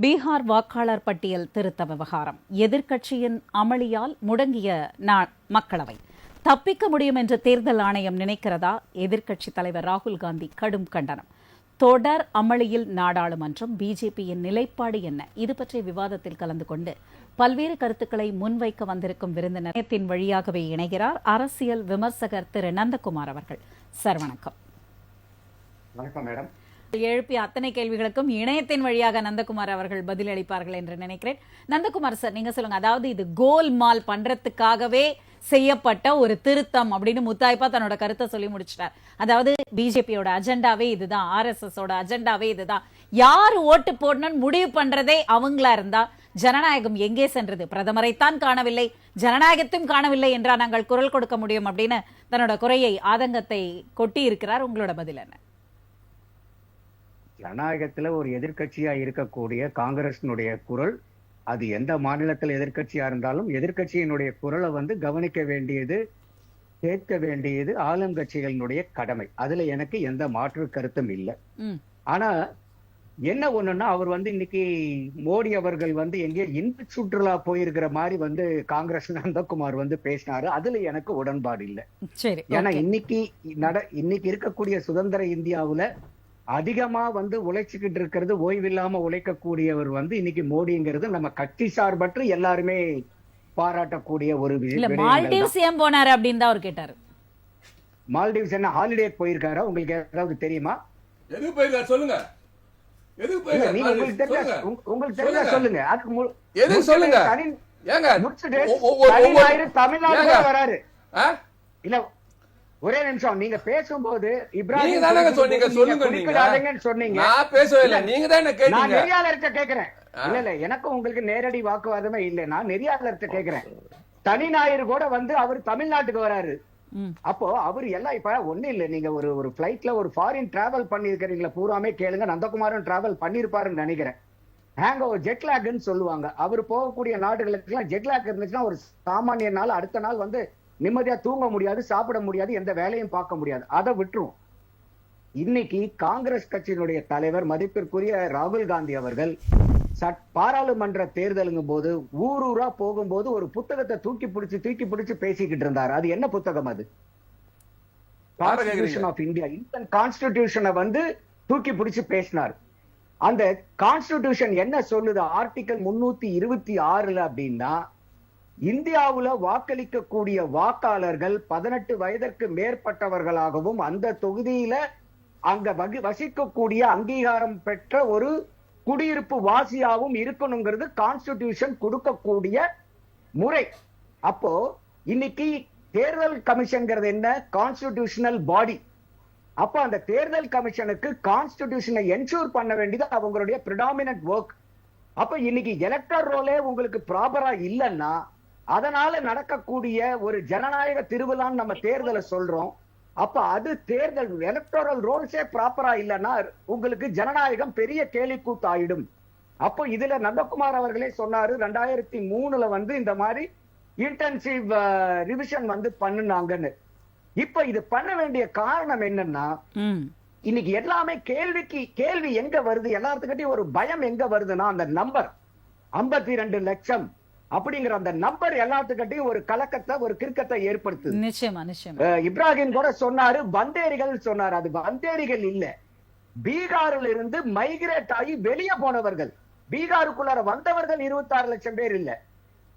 பீகார் வாக்காளர் பட்டியல் திருத்த விவகாரம். எதிர்க்கட்சியின் அமளியால் முடங்கிய நா- மக்களவை. தப்பிக்க முடியும் என்று தேர்தல் ஆணையம் நினைக்கிறதா? எதிர்க்கட்சித் தலைவர் ராகுல் காந்தி கடும் கண்டனம். தொடர் அமளியில் நாடாளுமன்றம் பிஜேபியின் நிலைப்பாடு என்ன? இது பற்றிய விவாதத்தில் கலந்து கொண்டு பல்வேறு கருத்துக்களை முன்வைக்க வந்திருக்கும் விருந்தினத்தின் வழியாகவே இணைகிறார் அரசியல் விமர்சகர் திரு நந்தகுமார் அவர்கள். சார் வணக்கம். வணக்கம் மேடம். எழுப்பிய அத்தனை கேள்விகளுக்கும் இணையத்தின் வழியாக நந்தகுமார் அவர்கள் பதிலளிப்பார்கள் என்று நினைக்கிறேன். நந்தகுமார் சார் நீங்க சொல்லுங்க. அதாவது இது கோல்மால் பண்றதுக்காகவே செய்யப்பட்ட ஒரு திருத்தம் அப்படின்னு முத்தாய்ப்பா தன்னோட கருத்தை சொல்லி முடிச்சிட்டார். அதாவது பிஜேபியோட அஜெண்டாவே இதுதான் ஆர்எஸ்எஸ் ஓட அஜெண்டாவே இதுதான். யார் ஓட்டு போடணும்னு முடிவு பண்றதே அவங்களா இருந்தா ஜனநாயகம் எங்கே சென்றது? பிரதமரைத்தான் காணவில்லை ஜனநாயகத்தையும் காணவில்லை என்றா நாங்கள் குரல் கொடுக்க முடியும் அப்படின்னு தன்னோட குறையை ஆதங்கத்தை கொட்டி இருக்கிறார் உங்களோட பதில் என்ன? ஜனநாயகத்துல ஒரு எதிர்க்கட்சியா இருக்கக்கூடிய காங்கிரசினுடைய குரல் அது எந்த மாநிலத்தில் எதிர்க்கட்சியா இருந்தாலும் எதிர்க்கட்சியினுடைய குரலை வந்து கவனிக்க வேண்டியது கேட்க வேண்டியது ஆளுங்கட்சிகளினுடைய கடமை. அதுல எனக்கு எந்த மாற்று கருத்தும் இல்லை. ஆனா என்ன ஒண்ணுன்னா அவர் வந்து இன்னைக்கு மோடி அவர்கள் வந்து எங்கேயோ இன்ப சுற்றுலா போயிருக்கிற மாதிரி வந்து காங்கிரஸ் நந்தகுமார் வந்து பேசினாரு. அதுல எனக்கு உடன்பாடு இல்லை. ஏன்னா. இன்னைக்கு நட இன்னைக்கு இருக்கக்கூடிய சுதந்திர இந்தியாவுல அதிகமா வந்து உழைச்சுக்கிட்டு இருக்கிறது ஓய்வில்லாம உழைக்கக்கூடியவர் வந்து இன்னைக்கு மோடிங்கிறது நம்ம கட்சி சார்பற்று எல்லாருமே பாராட்டக்கூடிய ஒரு. மால்டீவ்ஸ் ஏன் போனாரு அப்படின்னு தான் அவர் கேட்டாரு. மால்டீவ்ஸ் என்ன ஹாலிடே போயிருக்காரா? உங்களுக்கு ஏதாவது தெரியுமா? எதுக்கு போயிருக்காரு? சொல்லுங்க. எதுக்கு போயிருக்காரு? நீங்க உங்களுக்கு தெரிஞ்சா உங்களுக்கு தெரிஞ்சா சொல்லுங்க. அதுக்கு எதுக்கு சொல்லுங்க? ஏங்க தமிழ்நாடு? வராரு? இல்ல ஒரே நிமிஷம் நீங்க பேசும்போது இப்ராஹிம் தானங்க சொன்னீங்க சொல்லுங்க நீங்க. சொன்னீங்க. நான் பேசவே இல்ல நீங்க தான் என்ன நான் கேட்டீங்க நெறியாளர்கிட்ட கேக்குறேன். இல்ல இல்ல எனக்கும் உங்களுக்கு நேரடி வாக்குவாதமே இல்ல. நான் நெறியாளர்கிட்ட கேக்குறேன். தனி ஞாயிறு கூட வந்து அவர் தமிழ்நாட்டுக்கு வராரு. அப்போ அவர் எல்லாம் இப்ப ஒண்ணு இல்ல. நீங்க ஒரு ஒரு பிளைட்ல ஒரு ஃபாரின் டிராவல் பண்ணிருக்கிறீங்களா பூராமே கேளுங்க. நந்தகுமாரும் டிராவல் பண்ணிருப்பாருன்னு நினைக்கிறேன். ஹேங் ஓவர் ஜெட்லாக்னு சொல்லுவாங்க. அவர் போகக்கூடிய நாடுகளுக்கு எல்லாம் ஜெட்லாக் இருந்துச்சுன்னா ஒரு சாமானிய நாள் அடுத்த நாள் வந்து நிம்மதியா தூங்க முடியாது சாப்பிட முடியாது எந்த வேலையும் பார்க்க முடியாது. அதை விட்டுரும். இன்னைக்கு காங்கிரஸ் கட்சியினுடைய தலைவர் மதிப்பிற்குரிய ராகுல் காந்தி அவர்கள் சட் பாராளுமன்ற தேர்தலுங்கும் போது ஊர் ஊரா போகும்போது ஒரு புத்தகத்தை தூக்கி பிடிச்சு தூக்கி பிடிச்சு பேசிக்கிட்டு இருந்தார். அது என்ன புத்தகம் அது? கான்ஸ்டிடியூஷன்? ஆஃப் இந்தியா இந்தியன் கான்ஸ்டிடியூஷனை வந்து தூக்கி பிடிச்சு பேசினார். அந்த கான்ஸ்டிடியூஷன் என்ன சொல்லுது? ஆர்டிகல் முன்னூத்தி இருபத்தி ஆறுல அப்படின்னா இந்தியாவுல வாக்களிக்கக்கூடிய வாக்காளர்கள் பதினெட்டு வயதிற்கு மேற்பட்டவர்களாகவும் அந்த தொகுதியில அங்க வகி- வசிக்கக்கூடிய அங்கீகாரம் பெற்ற ஒரு குடியிருப்பு வாசியாகவும் இருக்கணுங்கிறது கான்ஸ்டிடியூஷன் கொடுக்கக்கூடிய முறை. அப்போ இன்னைக்கு தேர்தல் கமிஷன்ங்கிறது என்ன? கான்ஸ்டிடியூஷனல் பாடி அப்ப அந்த தேர்தல் கமிஷனுக்கு கான்ஸ்டிடியூஷனை என்ஷூர் பண்ண வேண்டியது அவங்களுடைய பிரிடாமினன்ட் ஒர்க் அப்ப இன்னைக்கு எலக்டர் ரோலே உங்களுக்கு ப்ராப்பரா இல்லைன்னா அதனால நடக்கக்கூடிய ஒரு ஜனநாயக திருவிழான்னு நம்ம தேர்தலை சொல்றோம். அப்ப அது தேர்தல் எலக்டோரல் ரோல்ஸே ப்ராப்பரா இல்லைன்னா உங்களுக்கு ஜனநாயகம் பெரிய கேலிக்கூத்து ஆயிடும். அப்போ இதுல நந்தகுமார் அவர்களே சொன்னாரு ரெண்டாயிரத்தி மூணுல வந்து இந்த மாதிரி இன்டென்சிவ் ரிவிஷன் வந்து பண்ணுனாங்கன்னு. இப்ப இது பண்ண வேண்டிய காரணம் என்னன்னா இன்னைக்கு எல்லாமே கேள்விக்கு கேள்வி எங்க வருது? எல்லாத்துக்கிட்டையும் ஒரு பயம் எங்க வருதுன்னா அந்த நம்பர் 52 ரெண்டு லட்சம். அப்படிங்கிற அந்த நம்பர் எல்லாத்துக்கிட்டையும் ஒரு கலக்கத்தை ஒரு கிறுக்கத்தை ஏற்படுத்துது. நிச்சயமா நிச்சயமா. அஹ் இப்ராஹிம் கூட சொன்னாரு பந்தேரிகள் சொன்னாரு. அது பந்தேரிகள் இல்ல. பீகாரில் இருந்து மைக்ரேட் ஆகி வெளியே போனவர்கள். பீகாருக்குள்ளார வந்தவர்கள் 26 லட்சம் பேர் இல்ல.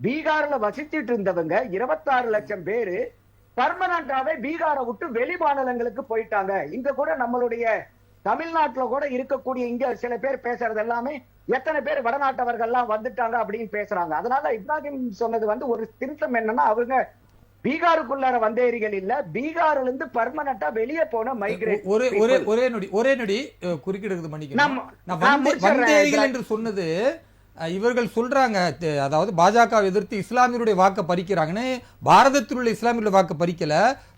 பீகார்ல வசிச்சிட்டு இருந்தவங்க 26 லட்சம் பேரு பர்மனண்டாவே பீகாரை விட்டு வெளி மாநிலங்களுக்கு போயிட்டாங்க. இங்க கூட நம்மளுடைய தமிழ்நாட்டுல கூட இருக்கக்கூடிய இங்க சில பேர் பேசுறது எல்லாமே எத்தனை பேர் வடநாட்டவர்கள்லாம் வந்துட்டாங்க அப்படின்னு பேசுறாங்க. அதனால இப்ராஹிம் சொன்னது வந்து ஒரு திருத்தம் என்னன்னா அவங்க பீகாருக்குள்ளார வந்தேரிகள் இல்ல பீகார்ல இருந்து பர்மனண்டா வெளியே போன மைக்ரேட் ஒரே ஒரே ஒரே நொடி ஒரே நொடி குறுக்கிடுறது மன்னிக்கணும். வந்தேரிகள் என்று சொன்னது இவர்கள் சொல்றாங்க அதாவது பாஜக எதிர்த்து இஸ்லாமியருடைய வாக்கை பறிக்கிறாங்கன்னு பாரதத்தில் உள்ள இஸ்லாமியருடைய வாக்கை பறிக்கல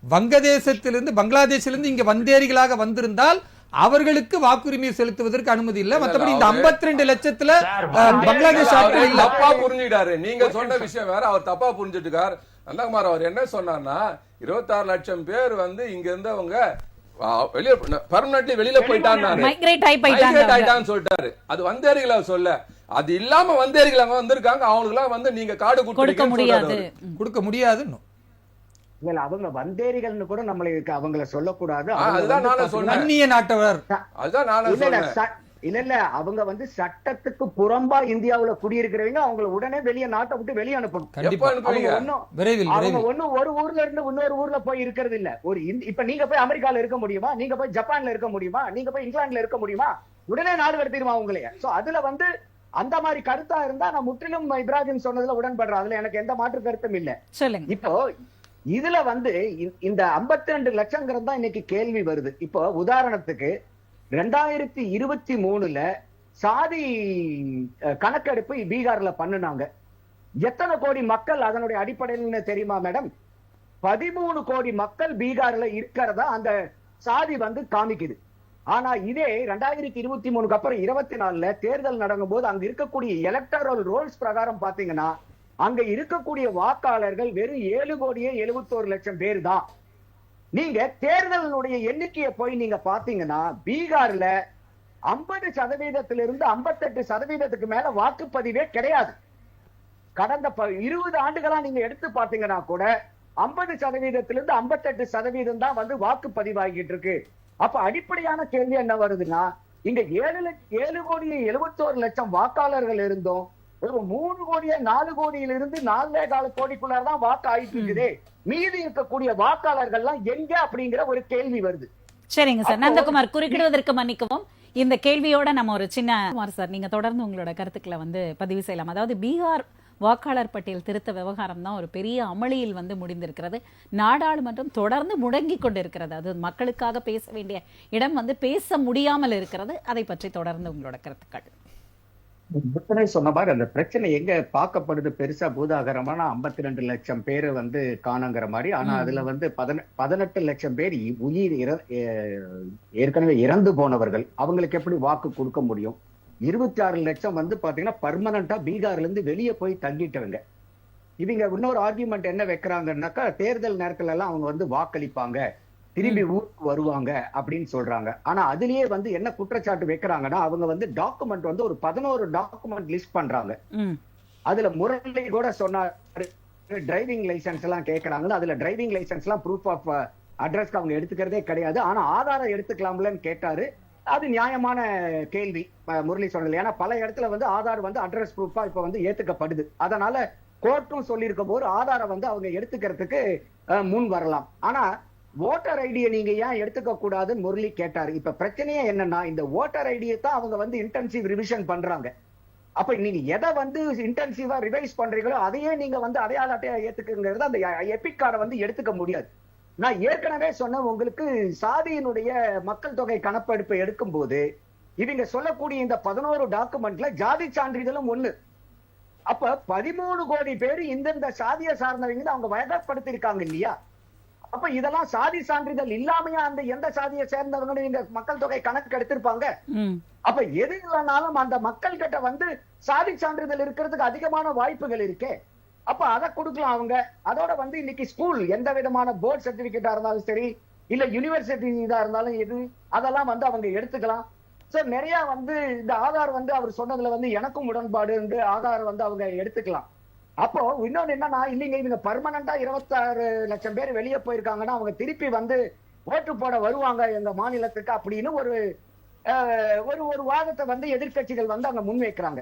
வங்கதேசத்திலிருந்து பங்களாதேஷிலிருந்து இங்க வந்தேரிகளாக வந்திருந்தால் அவர்களுக்கு வாக்குரிமை செலுத்துவதற்கு அனுமதி இல்ல. மத்தபடி இந்த அவரு- 52 லட்சத்துல பங்களாதேஷ் தப்பா புரிஞ்சுக்கிட்டாரு நீங்க சொன்ன விஷயம் வேற அவர் தப்பா புரிஞ்சுட்டுக்கார். நந்தகுமார் அவர் என்ன சொன்னார்னா இருபத்தாறு லட்சம் பேர் வந்து இங்க இருந்தவங்க வெளிய பர்மனன்ட்லி வெளியில அவங்க. ஆயிட்டான்னு சொல்லிட்டாரு. அது வந்தேரிகளை சொல்ல. அது இல்லாம வந்தேரிகள் அங்க வந்திருக்காங்க. அவங்களுக்கு எல்லாம் வந்து நீங்க காடு கொடுக்க முடியாது. கொடுக்க முடியாதுன்னு. இல்ல அவங்க வந்தேரிகள்னு கூட நம்மளுக்கு அவங்கள சொல்லக்கூடாது. அதுதான் நாட்டவர். அதுதான் நானும் இல்ல இல்ல சொன்னேன். ச- இல்ல இல்ல அவங்க வந்து சட்டத்துக்கு புறம்பா இந்தியாவுல குடியிருக்கிறவங்க அவங்கள உடனே வெளிய நாட்டை விட்டு வெளிய அனுப்பணும். அவங்க ஒண்ணும் ஒரு ஊர்ல இருந்து இன்னொரு ஊர்ல போய் இருக்கிறது இல்ல. ஒரு இப்ப நீங்க போய் அமெரிக்கால இருக்க முடியுமா? நீங்க போய் ஜப்பான்ல இருக்க முடியுமா? நீங்க போய் இங்கிலாந்துல இருக்க முடியுமா? உடனே நாடு கடத்திடுமா உங்களைய சோ அதுல வந்து அந்த மாதிரி கருத்தா இருந்தா நான் முற்றிலும் இப்ராஹிம் சொன்னதுல உடன்படுறேன். அதுல எனக்கு எந்த மாற்று கருத்தும் இல்ல. சொல்லுங்க. இப்போ இதுல வந்து இந்த 52 ரெண்டு லட்சங்கிறது தான் இன்னைக்கு கேள்வி வருது. இப்போ உதாரணத்துக்கு ரெண்டாயிரத்தி இருபத்தி மூணுல சாதி கணக்கெடுப்பு பீகார்ல பண்ணுனாங்க. எத்தனை கோடி மக்கள் அதனுடைய அடிப்படையில் தெரியுமா மேடம்? பதிமூணு கோடி மக்கள் பீகார்ல இருக்கிறதா அந்த சாதி வந்து காமிக்குது. ஆனா இதே ரெண்டாயிரத்தி இருபத்தி மூணுக்கு அப்புறம் இருபத்தி நாலுல தேர்தல் நடக்கும் போது அங்க இருக்கக்கூடிய எலக்டரல் ரோல்ஸ் பிரகாரம் பாத்தீங்கன்னா அங்க இருக்கக்கூடிய வாக்காளர்கள் வெறும் ஏழு கோடியே எழுபத்தோரு லட்சம் பேர் தான் நீங்க தேர்தலினுடைய எண்ணிக்கையை போய் நீங்க பாத்தீங்கன்னா பீகார்ல ஐம்பது சதவீதத்திலிருந்து ஐம்பத்தெட்டு சதவீதத்துக்கு மேல வாக்குப்பதிவே கிடையாது. கடந்த ப- இருபது ஆண்டுகளா நீங்க எடுத்து பாத்தீங்கன்னா கூட ஐம்பது சதவீதத்திலிருந்து ஐம்பத்தெட்டு சதவீதம் தான் வந்து வாக்குப்பதிவாகிட்டு இருக்கு. அப்ப அடிப்படையான கேள்வி என்ன வருதுன்னா இங்க ஏழு லட்ச- ஏழு கோடியே எழுபத்தோரு லட்சம் வாக்காளர்கள் இருந்தோம். மூணு கோடியே நாலு கோடியிலிருந்து நாலே கால கோடிக்குள்ளார வாக்கு ஆயிட்டு இருக்குது. மீதி இருக்கக்கூடிய வாக்காளர்கள்லாம் எங்க அப்படிங்கிற ஒரு கேள்வி வருது. சரிங்க சார். நந்தகுமார் குறுக்கிடுவதற்கு மன்னிக்கவும். இந்த கேள்வியோட நம்ம ஒரு சின்ன குமார் சார் நீங்க தொடர்ந்து உங்களோட கருத்துக்களை வந்து பதிவு செய்யலாம். அதாவது பீகார் வாக்காளர் பட்டியல் திருத்த விவகாரம் தான் ஒரு பெரிய அமளியில் வந்து முடிந்திருக்கிறது. நாடாளுமன்றம் தொடர்ந்து முடங்கி கொண்டிருக்கிறது. அது மக்களுக்காக பேச வேண்டிய இடம் வந்து பேச முடியாமல் இருக்கிறது. அதை பற்றி தொடர்ந்து உங்களோட கருத்துக்கள். புத்தனை சொன்ன மாதிரி அந்த பிரச்சனை எங்க பார்க்கப்படுது பெருசா பூதாகரமான 52 ரெண்டு லட்சம் பேர் வந்து காணுங்கிற மாதிரி. ஆனா. அதுல வந்து பதின பதினெட்டு லட்சம் பேர் உயிர் ஏற்கனவே இறந்து போனவர்கள். அவங்களுக்கு எப்படி வாக்கு கொடுக்க முடியும்? இருபத்தி ஆறு லட்சம் வந்து பாத்தீங்கன்னா பர்மனண்டா பீகார்ல இருந்து வெளியே போய் தங்கிட்டவங்க. இவங்க இன்னொரு ஆர்கியூமெண்ட் என்ன வைக்கிறாங்கன்னாக்கா தேர்தல் நேரத்துல எல்லாம் அவங்க வந்து வாக்களிப்பாங்க. திரும்பி ஊருக்கு வருவாங்க அப்படின்னு சொல்றாங்க. ஆனா அதுலயே வந்து என்ன குற்றச்சாட்டு வைக்கிறாங்கன்னா அவங்க வந்து டாக்குமெண்ட் வந்து ஒரு பதினோரு டாக்குமெண்ட் லிஸ்ட் பண்றாங்க. அதுல முரளி கூட சொன்னாரு. டிரைவிங் லைசென்ஸ் எல்லாம் கேட்கறாங்கன்னு அதுல டிரைவிங் லைசென்ஸ் எல்லாம் ப்ரூஃப் ஆஃப் அட்ரஸ்க்கு அவங்க எடுத்துக்கிறதே கிடையாது. ஆனா ஆதாரம் எடுத்துக்கலாம்லன்னு கேட்டாரு. அது நியாயமான கேள்வி முரளி சொன்னது ஏன்னா பல இடத்துல வந்து ஆதார் வந்து அட்ரஸ் ப்ரூஃபா இப்ப வந்து ஏத்துக்கப்படுது. அதனால கோர்ட்டும் சொல்லியிருக்கும் போது ஆதாரம் வந்து அவங்க எடுத்துக்கிறதுக்கு முன் வரலாம். ஆனா ஓட்டர் ஐடியை நீங்க ஏன் எடுத்துக்க கூடாதுன்னு முரளி கேட்டாரு. இப்ப பிரச்சனையே என்னன்னா இந்த ஓட்டர் ஐடியை தான் அவங்க வந்து இன்டென்சிவ் ரிவிஷன் பண்றாங்க. அப்ப நீங்க எதை வந்து இன்டென்சிவா ரிவைஸ் பண்றீங்களோ அதையே நீங்க வந்து அடையாள அட்டையா ஏத்துக்குங்கிறது அந்த எபிக் கார்டை வந்து எடுத்துக்க முடியாது. நான் ஏற்கனவே சொன்ன உங்களுக்கு சாதியினுடைய மக்கள் தொகை கணப்பெடுப்பு எடுக்கும் போது இவங்க சொல்லக்கூடிய இந்த பதினோரு டாக்குமெண்ட்ல ஜாதி சான்றிதழும் ஒண்ணு. அப்ப பதிமூணு கோடி பேர் இந்தந்த சாதியை சார்ந்தவங்க அவங்க வயதப்படுத்திருக்காங்க இல்லையா? அப்ப இதெல்லாம் சாதி சான்றிதழ் இல்லாமையா அந்த எந்த சாதியை சேர்ந்தவங்க இந்த மக்கள் தொகை கணக்கு எடுத்திருப்பாங்க. அப்ப எது இல்லைனாலும் அந்த மக்கள் கிட்ட வந்து சாதி சான்றிதழ் இருக்கிறதுக்கு அதிகமான வாய்ப்புகள் இருக்கே. அப்ப அதை கொடுக்கலாம் அவங்க. அதோட வந்து இன்னைக்கு ஸ்கூல் எந்த விதமான போர்ட் சர்டிபிகேட்டா இருந்தாலும் சரி இல்ல யூனிவர்சிட்டி இதா இருந்தாலும் எது அதெல்லாம் வந்து அவங்க எடுத்துக்கலாம். சோ நிறைய வந்து இந்த ஆதார் வந்து அவர் சொன்னதுல வந்து எனக்கும் உடன்பாடு ஆதார் வந்து அவங்க எடுத்துக்கலாம். அப்போ இன்னொன்னு என்னன்னா இல்லைங்க இவங்க பர்மனண்டா இருபத்தாறு லட்சம் பேர் வெளியே போயிருக்காங்கன்னா அவங்க திருப்பி வந்து ஓட்டு போட வருவாங்க எங்க மாநிலத்துக்கு அப்படின்னு ஒரு ஒரு ஒரு வாதத்தை வந்து எதிர்க்கட்சிகள் வந்து அங்க முன்வைக்கிறாங்க.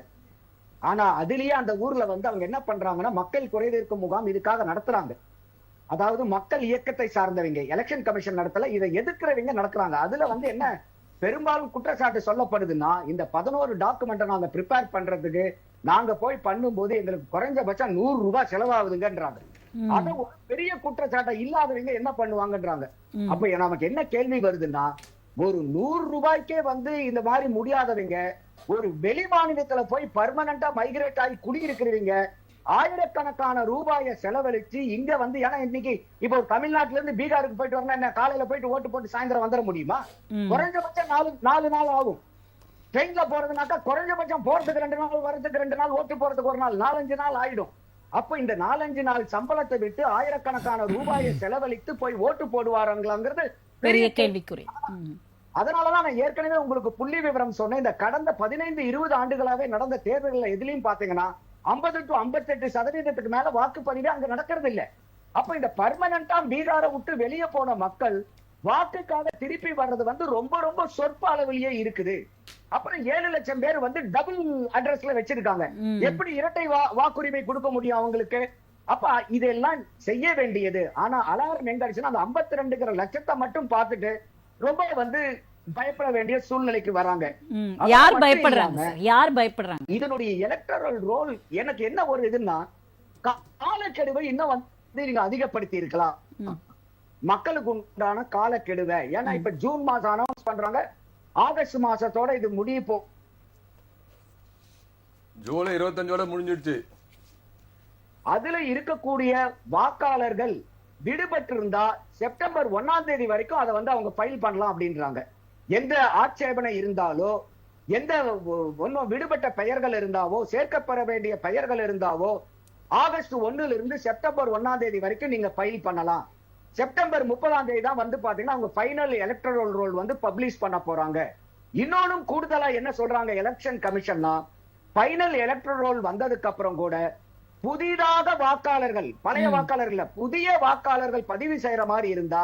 ஆனா அதுலயே அந்த ஊர்ல வந்து அவங்க என்ன பண்றாங்கன்னா மக்கள் குறைதீர்க்கும் முகாம் இதுக்காக நடத்துறாங்க. அதாவது மக்கள் இயக்கத்தை சார்ந்தவங்க எலெக்ஷன் கமிஷன் நடத்தல இதை எதிர்க்கிறவங்க நடத்துறாங்க. அதுல வந்து என்ன பெரும்பாலும் குற்றச்சாட்டு சொல்லப்படுதுன்னா இந்த பதினோரு டாக்குமெண்ட்டை நாங்க ப்ரிப்பேர் பண்றதுக்கு நாங்க போய் பண்ணும்போது எங்களுக்கு குறைஞ்சபட்சம் நூறு ரூபாய் செலவாகுதுங்கன்றாங்க. அத ஒரு பெரிய குற்றச்சாட்டை இல்லாதவங்க என்ன பண்ணுவாங்கன்றாங்க. அப்ப நமக்கு என்ன கேள்வி வருதுன்னா ஒரு நூறு ரூபாய்க்கே வந்து இந்த மாதிரி முடியாதவங்க ஒரு வெளி மாநிலத்துல போய் பர்மனண்டா மைக்ரேட் ஆகி குடியிருக்கிறவங்க ஆயிரக்கணக்கான ரூபாயை செலவழிச்சு இங்க வந்து ஏன்னா இன்னைக்கு இப்போ தமிழ்நாட்டுல இருந்து பீகாருக்கு போயிட்டு வரணும் என்ன காலையில போயிட்டு ஓட்டு போட்டு சாயந்தரம் வந்துட முடியுமா. குறைஞ்சபட்சம் நாலு நாலு நாள் ஆகும். ட்ரெயின்ல போறதுனாக்கா குறைஞ்சபட்சம் போறதுக்கு ரெண்டு நாள் வரதுக்கு ரெண்டு நாள் ஓட்டு போறதுக்கு ஒரு நாள் நாலஞ்சு நாள் ஆயிடும். அப்ப இந்த நாலஞ்சு நாள் சம்பளத்தை விட்டு ஆயிரக்கணக்கான ரூபாயை செலவழித்து போய் ஓட்டு போடுவாருங்களாங்கிறது பெரிய கேள்விக்குறி. அதனாலதான் நான் ஏற்கனவே உங்களுக்கு புள்ளி விவரம் சொன்னேன். இந்த கடந்த பதினைந்து இருபது ஆண்டுகளாவே நடந்த தேர்தல்கள் எதுலயும் பாத்தீங்கன்னா ஐம்பது டு ஐம்பத்தெட்டு சதவீதத்துக்கு மேல வாக்குப்பதிவே அங்க நடக்கிறது இல்ல அப்ப இந்த பர்மனண்டா பீகாரை விட்டு வெளியே போன மக்கள் வாக்குக்காக திருப்பி வர்றது வந்து ரொம்ப ரொம்ப சொற்ப அளவிலேயே இருக்குது. அப்புறம் ஏழு லட்சம் பேர் வந்து டபுள் அட்ரஸ்ல வச்சிருக்காங்க. எப்படி இரட்டை வாக்குரிமை கொடுக்க முடியும் அவங்களுக்கு? அப்ப இதெல்லாம் செய்ய வேண்டியது. ஆனா அலாரம் எங்க அடிச்சுன்னா அந்த 52 ரெண்டுங்கிற லட்சத்தை மட்டும் பார்த்துட்டு ரொம்ப வந்து பயப்பட வேண்டிய சூழ்நிலைக்கு வராங்க. யார் பயப்படுறாங்க? யார் பயப்படுறாங்க? இதனுடைய எலக்டரல் ரோல் எனக்கு என்ன ஒரு இதுன்னா காலக்கெடுவை இன்னும் வந்து நீங்க அதிகப்படுத்தி இருக்கலாம். மக்களுக்கு உண்டான காலக்கெடுவை. ஏன்னா இப்ப ஜூன் மாசம் அனௌன்ஸ் பண்றாங்க. ஆகஸ்ட் மாசத்தோட இது முடிய போ ஜூலை இருபத்தஞ்சோட முடிஞ்சிடுச்சு. அதுல இருக்கக்கூடிய வாக்காளர்கள் விடுபட்டிருந்தா செப்டம்பர் ஒண்ணாம் தேதி வரைக்கும் அதை வந்து அவங்க ஃபைல் பண்ணலாம் அப்படின்றாங்க. எந்த ஆட்சேபனை இருந்தாலோ எந்த ஒ- ஒண்ணும் விடுபட்ட பெயர்கள் இருந்தாவோ சேர்க்கப்பட வேண்டிய பெயர்கள் இருந்தாவோ ஆகஸ்ட் ஒண்ணுல இருந்து செப்டம்பர் ஒண்ணாம் தேதி வரைக்கும் நீங்க ஃபைல் பண்ணலாம். செப்டம்பர் முப்பதாம் தேதி தான் வந்து பாத்தீங்கன்னா அவங்க ஃபைனல் எலக்ட்ரல் ரோல் வந்து பப்ளிஷ் பண்ண போறாங்க. இன்னொன்னும் கூடுதலா என்ன சொல்றாங்க எலெக்ஷன் கமிஷன்னா ஃபைனல் எலக்ட்ரல் ரோல் வந்ததுக்கு அப்புறம் கூட புதிதாக வாக்காளர்கள் பழைய வாக்காளர்கள் புதிய வாக்காளர்கள் பதிவு செய்யற மாதிரி இருந்தா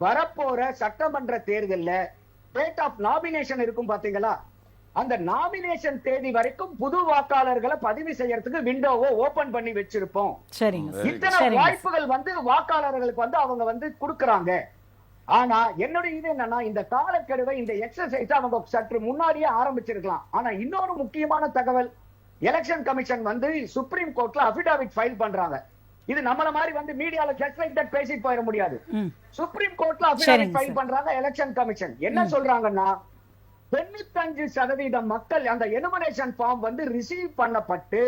வரப்போற சட்டமன்ற தேர்தல்ல டேட் ஆஃப் நாமினேஷன் இருக்கும் பாத்தீங்களா? அந்த நாமினேஷன் தேதி வரைக்கும் புது வாக்காளர்களை பதிவு செய்யறதுக்கு விண்டோவை ஓபன் பண்ணி வச்சிருப்போம். இத்தனை வாய்ப்புகள் வந்து வாக்காளர்களுக்கு வந்து அவங்க வந்து கொடுக்கறாங்க. ஆனா என்னுடைய இது என்னன்னா இந்த காலக்கெடுவை இந்த எக்ஸசைஸ் அவங்க சற்று முன்னாடியே ஆரம்பிச்சிருக்கலாம். ஆனா இன்னொரு முக்கியமான தகவல் எலெக்ஷன் கமிஷன் வந்து சுப்ரீம் கோர்ட்ல அபிடாவிட் ஃபைல் பண்றாங்க. இது நம்மள மாதிரி வந்து மீடியால ஜஸ்ட் லைக் தட் பேசிட்டு போயிட முடியாது. சுப்ரீம் கோர்ட்ல அபிடாவிட் ஃபைல். பண்றாங்க எலெக்ஷன் கமிஷன் என்ன சொல்றாங்கன்னா தொண்ணூத்தஞ்சு சதவீதம் மக்கள் அந்த எனுமரேஷன் ஃபார்ம் வந்து ரிசீவ் பண்ணப்பட்டு.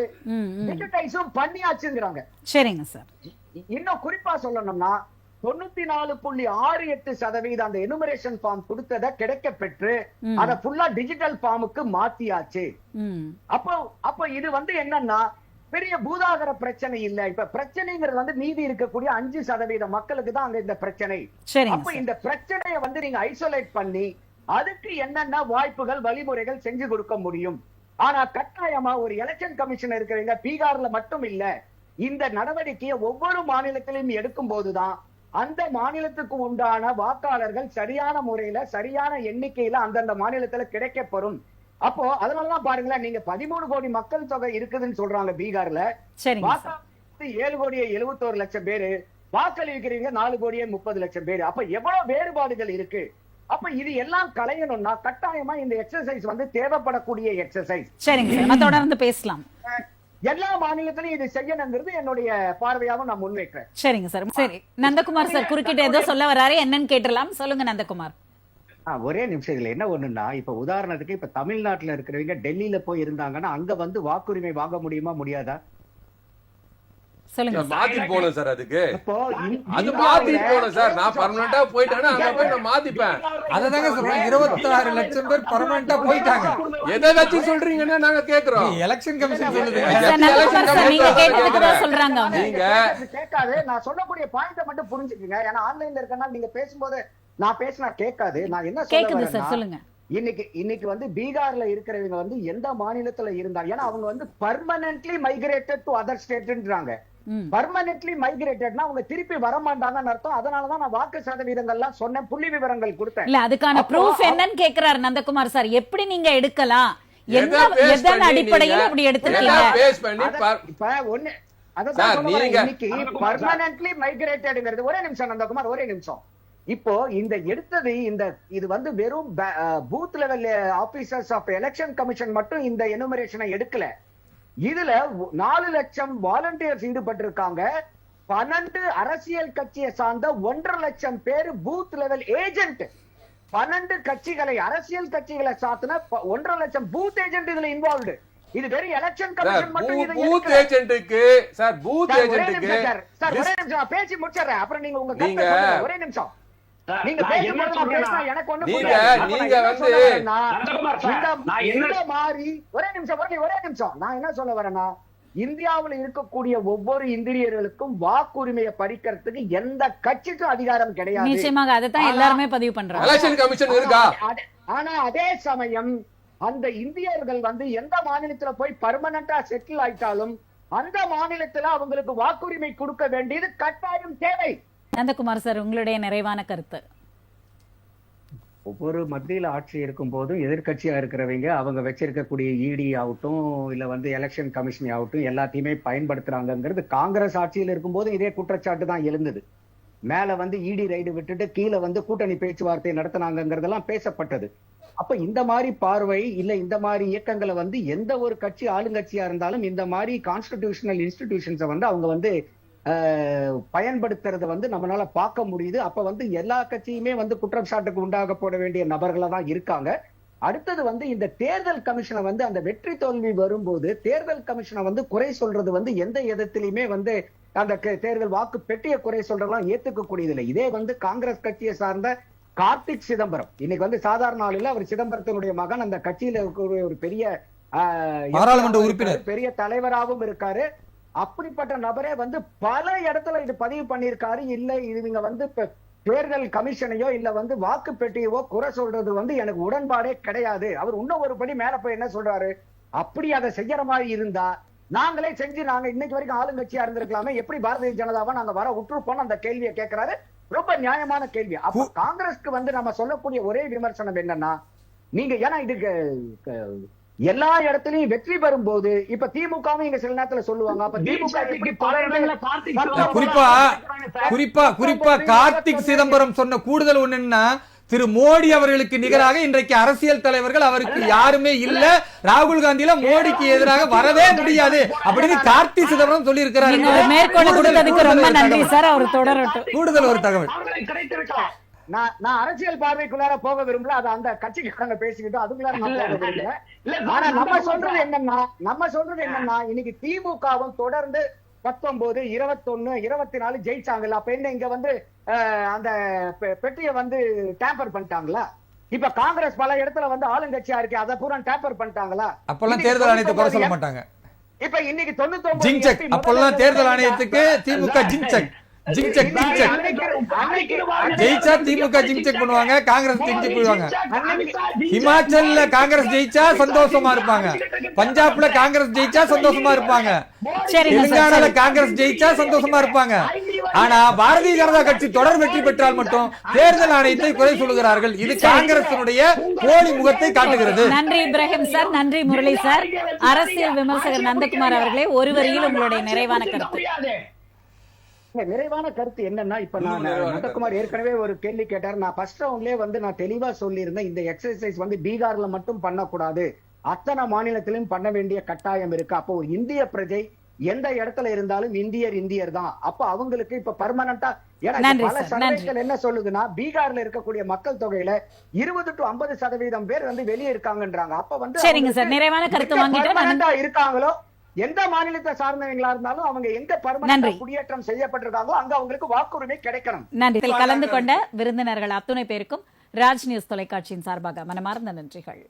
டிஜிட்டைஸும் பண்ணியாச்சுங்கிறாங்க. சரிங்க சார் இன்னும் குறிப்பா சொல்லணும்னா தொண்ணூத்தி நாலு புள்ளி ஆறு எட்டு சதவீதம் அந்த எனுமரேஷன் ஃபார்ம் கொடுத்ததை கிடைக்க பெற்று. அதை ஃபுல்லா டிஜிட்டல் ஃபார்முக்கு மாத்தியாச்சு. அப்போ அப்ப இது வந்து என்னன்னா பெரிய பூதாகர பிரச்சனை இல்ல. இப்ப பிரச்சனைங்கிறது வந்து மீதி இருக்கக்கூடிய அஞ்சு சதவீத மக்களுக்கு தான் அங்க இந்த பிரச்சனை. அப்ப இந்த பிரச்சனையை வந்து நீங்க ஐசோலேட் பண்ணி அதுக்கு என்னென்ன வாய்ப்புகள் வழிமுறைகள் செஞ்சு கொடுக்க முடியும்? ஆனா கட்டாயமா ஒரு எலெக்ஷன் கமிஷன் இருக்கிறவங்க பீகார்ல மட்டும் இல்ல இந்த நடவடிக்கையை ஒவ்வொரு மாநிலத்திலும் எடுக்கும் போதுதான் அந்த மாநிலத்துக்கு உண்டான வாக்காளர்கள் சரியான முறையில சரியான எண்ணிக்கையில அந்தந்த மாநிலத்துல கிடைக்கப்பெறும். அப்போ அதனாலதான் பாருங்களேன் நீங்க பதிமூணு கோடி மக்கள் தொகை இருக்குதுன்னு சொல்றாங்க பீகார்ல. ஏழு கோடியே எழுபத்தோரு லட்சம் பேரு. வாக்களிக்கிறீங்க நாலு கோடியே முப்பது லட்சம் பேரு. அப்ப எவ்வளவு வேறுபாடுகள் இருக்கு? அப்ப இது எல்லாம் களையணும்னா கட்டாயமா இந்த எக்ஸசைஸ் வந்து தேவைப்படக்கூடிய எக்ஸசைஸ் சரிங்க தொடர்ந்து பேசலாம். எல்லா மாநிலத்திலும் இது செய்யணுங்கிறது என்னுடைய பார்வையாவும் நான் முன்வைக்கிறேன். சரிங்க சார். சரி. நந்தகுமார் சார் குறுக்கிட்ட ஏதோ சொல்ல வராரு. என்னன்னு கேட்டுடலாம். சொல்லுங்க நந்தகுமார். ஒரே நிமிஷம். இதுல என்ன ஒண்ணுன்னா இப்ப உதாரணத்துக்கு இப்ப தமிழ்நாட்டுல இருக்கிறவங்க டெல்லியில போய் இருந்தாங்கன்னா அங்க வந்து வாக்குரிமை வாங்க முடியுமா முடியாதா? சொல்லுங்க. மாத்திட்டு போகணும் சார் அதுக்கு. அது மாத்திட்டு போகணும் சார். நான் பர்மனண்டா போயிட்டேன்னா அங்க போய் நான் மாத்திப்பேன். அததாங்க சொல்றேன். இருபத்தாறு லட்சம் பேர் பர்மனண்டா போயிட்டாங்க. எதை வச்சு சொல்றீங்கன்னு நாங்க கேக்குறோம். எலெக்ஷன் கமிஷன் சொல்லுது. நீங்க கேட்காது. நான் சொல்லக்கூடிய பாயிண்ட மட்டும் புரிஞ்சுக்குங்க. ஏன்னா ஆன்லைன்ல இருக்கனால நீங்க பேசும்போது நான் பேசினா கேட்காது. நான் என்ன சொல்லுங்க. இன்னைக்கு இன்னைக்கு வந்து பீகார்ல இருக்கிறவங்க வந்து எந்த மாநிலத்துல இருந்தாங்க? ஏன்னா அவங்க வந்து பர்மனன்ட்லி மைக்ரேட்டட் டு அதர் ஸ்டேட்ன்றாங்க பர்மனன்ட்லி மைக்ரேட்டட்னா அவங்க திருப்பி வர மாட்டாங்கன்னு அர்த்தம். அதனாலதான் நான் வாக்கு சதவீதங்கள்லாம் சொன்னேன் புள்ளி விவரங்கள் கொடுத்தேன். இல்ல அதுக்கான ப்ரூஃப் என்னன்னு கேக்குறாரு நந்தகுமார் சார். எப்படி நீங்க எடுக்கலாம்? base எதன் அடிப்படையில் அத- பர்- இப்ப ஒண்ணு அதான் இன்னைக்கு பர்மனன்ட்லி மைக்ரேட்டட்ங்கிறது ஒரே நிமிஷம் நந்தகுமார் ஒரே நிமிஷம். இப்போ இந்த எடுத்தது இந்த இது வந்து வெறும் booth level officers of election commission மட்டும் இந்த எனுமரேஷனை எடுக்கல இதுல நாலு லட்சம் வாலண்டியர்ஸ் ஈடுபட்டிருக்காங்க பன்னெண்டு அரசியல் கட்சியை சார்ந்த ஒன்றரை லட்சம் பேர் பூத் லெவல் ஏஜென்ட் பன்னெண்டு கட்சிகளை அரசியல் கட்சிகளை சாத்தின ஒன்றரை லட்சம் பூத் ஏஜென்ட் இதுல இன்வால்வ்டு இது வெறும் எலெக்ஷன் கமிஷன் மட்டும் இதை பூத் எடுக்கல. ஏஜென்ட்டுக்கு சார் பூத் நிமிஷம் சார். ஒரே நிமிஷம் பேசி முடிச்சிடுறேன். அப்புறம் நீங்க உங்க. ஒரே நிமிஷம். நீங்க எனக்கு வந்து- இந்த- மாதிரி ஒரே நிமிஷம் ஒரே நிமிஷம். நான் என்ன சொல்ல வரேன்னா இந்தியாவுல இருக்கக்கூடிய ஒவ்வொரு இந்திரியர்களுக்கும் வாக்குரிமையை பறிக்கிறதுக்கு எந்த கட்சிக்கும் அதிகாரம் கிடையாது. நிச்சயமாக அதைத்தான் எல்லாருமே பதிவு பண்றாங்க. எலெக்ஷன் கமிஷன் இருக்கா? ஆனா- ஆனா அதே சமயம் அந்த இந்தியர்கள் வந்து எந்த மாநிலத்துல போய் பர்மனண்டா செட்டில் ஆயிட்டாலும் அந்த மாநிலத்துல அவங்களுக்கு வாக்குரிமை கொடுக்க வேண்டியது கட்டாயம் தேவை. நந்தகுமார் சார் உங்களுடைய நிறைவான கருத்து. ஒவ்வொரு மத்தியில் ஆட்சி இருக்கும் போதும் எதிர்கட்சியாக இருக்கிறவங்க அவங்க வச்சிருக்கக்கூடிய இடி ஆகட்டும் இல்லை வந்து எலெக்ஷன் கமிஷன் ஆகட்டும் எல்லாத்தையுமே பயன்படுத்துறாங்கிறது காங்கிரஸ் ஆட்சியில் இருக்கும்போது இதே குற்றச்சாட்டு தான் எழுந்தது. மேல வந்து இடி ரைடு விட்டுட்டு கீழே வந்து கூட்டணி பேச்சுவார்த்தை நடத்தினாங்கிறதெல்லாம் பேசப்பட்டது. அப்ப இந்த மாதிரி பார்வை இல்ல இந்த மாதிரி இயக்கங்களை வந்து எந்த ஒரு கட்சி ஆளுங்கட்சியா இருந்தாலும் இந்த மாதிரி கான்ஸ்டிடியூஷனல் இன்ஸ்டிடியூஷன்ஸை வந்து அவங்க வந்து பயன்படுத்துறத வந்து நம்மளால பார்க்க முடியுது. அப்ப வந்து எல்லா கட்சியுமே வந்து குற்றம் சாட்டுக்கு உண்டாக போட வேண்டிய நபர்களா தான் இருக்காங்க. அடுத்தது வந்து இந்த தேர்தல் கமிஷனை வந்து அந்த வெற்றி தோல்வி வரும்போது தேர்தல் கமிஷனை வந்து குறை சொல்றது வந்து எந்த விதத்திலையுமே வந்து அந்த தேர்தல் வாக்கு பெட்டியை குறை சொல்றதெல்லாம் ஏத்துக்க கூடியதில்லை இதே வந்து காங்கிரஸ் கட்சியை சார்ந்த கார்த்திக் சிதம்பரம். இன்னைக்கு வந்து சாதாரண இல்ல அவர் சிதம்பரத்தினுடைய மகன். அந்த கட்சியில இருக்கக்கூடிய ஒரு பெரிய பாராளுமன்ற உறுப்பினர். பெரிய தலைவராகவும் இருக்காரு. அப்படிப்பட்ட நபரே வந்து பல இடத்துல இது பதிவு பண்ணியிருக்காரு. இல்ல இவங்க வந்து தேர்தல் கமிஷனையோ இல்ல வந்து வாக்கு பெட்டியவோ குறை சொல்றது வந்து எனக்கு உடன்பாடே கிடையாது. அவர் இன்னும் ஒரு படி மேல போய் என்ன சொல்றாரு? அப்படி அதை செய்யற மாதிரி இருந்தா நாங்களே செஞ்சு நாங்க இன்னைக்கு வரைக்கும் ஆளுங்கட்சியா இருந்திருக்கலாமே. எப்படி பாரதிய ஜனதாவா நாங்க வர விட்டுருப்போம் அந்த கேள்வியை கேட்கிறாரு. ரொம்ப நியாயமான கேள்வி. அப்ப காங்கிரஸ்க்கு வந்து நம்ம சொல்லக்கூடிய ஒரே விமர்சனம் என்னன்னா நீங்க ஏன்னா இதுக்கு எல்லா இடத்துலயும் வெற்றி பெறும்போது இப்ப திமுகவும் இங்க சில நேரத்துல சொல்லுவாங்க அப்ப திமுக குறிப்பா குறிப்பா குறிப்பா கார்த்திக் சிதம்பரம் சொன்ன கூடுதல் ஒண்ணுன்னா திரு மோடி அவர்களுக்கு நிகராக இன்றைக்கு அரசியல் தலைவர்கள் அவருக்கு யாருமே இல்ல. ராகுல் காந்தியில மோடிக்கு எதிராக வரவே முடியாது அப்படின்னு கார்த்திக் சிதம்பரம் சொல்லி தொடரட்டும். கூடுதல் ஒரு தகவல். நான் நான் அரசியல் பார்வைக்குள்ளார போக விரும்பல. அது அந்த கட்சிக்காரங்க பேசிக்கிட்டோம் அதுக்குள்ளார நான் போக விரும்பல. ஆனா நம்ம சொல்றது என்னன்னா நம்ம சொல்றது என்னன்னா இன்னைக்கு திமுகவும் தொடர்ந்து பத்தொன்பது இருபத்தொன்னு இருபத்தி நாலு ஜெயிச்சாங்கல்ல. அப்ப என்ன இங்க வந்து அந்த பெ- பெட்டியை வந்து டேம்பர் பண்ணிட்டாங்களா? இப்ப காங்கிரஸ் பல இடத்துல வந்து ஆளுங்கட்சியா இருக்கு. அதை பூரா டேம்பர் பண்ணிட்டாங்களா? அப்பெல்லாம் தேர்தல் ஆணையத்தை குறை சொல்ல 99 மாட்டாங்க. இப்ப இன்னைக்கு தொண்ணூத்தி ஜிங்சக். அப்பெல்லாம் தேர்தல் ஆணையத்துக்கு திமுக ஜிங்சக். ஜிங்சக் ஜெயிச்சா திமுக ஜிங்சக் பண்ணுவாங்க காங்கிரஸ் ஜிங்சக் பண்ணுவாங்க. ஹிமாச்சல்ல காங்கிரஸ் ஜெயிச்சா சந்தோஷமா இருப்பாங்க. பஞ்சாப்ல காங்கிரஸ் ஜெயிச்சா சந்தோஷமா இருப்பாங்க. தெலுங்கானால. காங்கிரஸ் ஜெயிச்சா சந்தோஷமா இருப்பாங்க. ஆனா பாரதிய ஜனதா கட்சி தொடர் வெற்றி பெற்றால் மட்டும் தேர்தல் ஆணையத்தை குறை சொல்லுகிறார்கள். இது காங்கிரசினுடைய போலி முகத்தை காட்டுகிறது. நன்றி இப்ராஹிம் சார். நன்றி முரளி சார். அரசியல் விமர்சகர் நந்தகுமார் அவர்களே ஒரு வரியில் உங்களுடைய நிறைவான கருத்து. நிறைவான கருத்து என்னன்னா இப்ப நான் நந்தகுமார் ஏற்கனவே ஒரு கேள்வி கேட்டார். நான் ஃபர்ஸ்ட் ரவுண்ட்லயே வந்து நான் தெளிவா சொல்லியிருந்தேன் இந்த எக்ஸசைஸ் வந்து பீகார்ல மட்டும் பண்ணக்கூடாது. அத்தனை மாநிலத்திலும் பண்ண வேண்டிய கட்டாயம் இருக்கு. அப்போ ஒரு இந்திய பிரஜை எந்த இடத்துல இருந்தாலும் இந்தியர் இந்தியர் தான். அப்ப அவங்களுக்கு இப்ப பர்மனண்டா ஏன்னா பல. சர்வேக்கள் என்ன சொல்லுதுன்னா பீகார்ல இருக்கக்கூடிய மக்கள் தொகையில இருபது டு ஐம்பது சதவீதம் பேர் வந்து வெளியே இருக்காங்கன்றாங்க. அப்ப வந்து இருக்காங்களோ எந்த மாநிலத்தை சார்ந்தவங்களா இருந்தாலும் அவங்க எங்க நன்றி. பர்மனன்ட் குடியேற்றம் செய்யப்பட்டிருக்காங்களோ அங்க அவங்களுக்கு வாக்குரிமை கிடைக்கணும். நன்றி. இதில் கலந்து கொண்ட விருந்தினர்கள் அத்துணை பேருக்கும் ராஜ் நியூஸ் தொலைக்காட்சியின் சார்பாக மனமார்ந்த நன்றிகள்.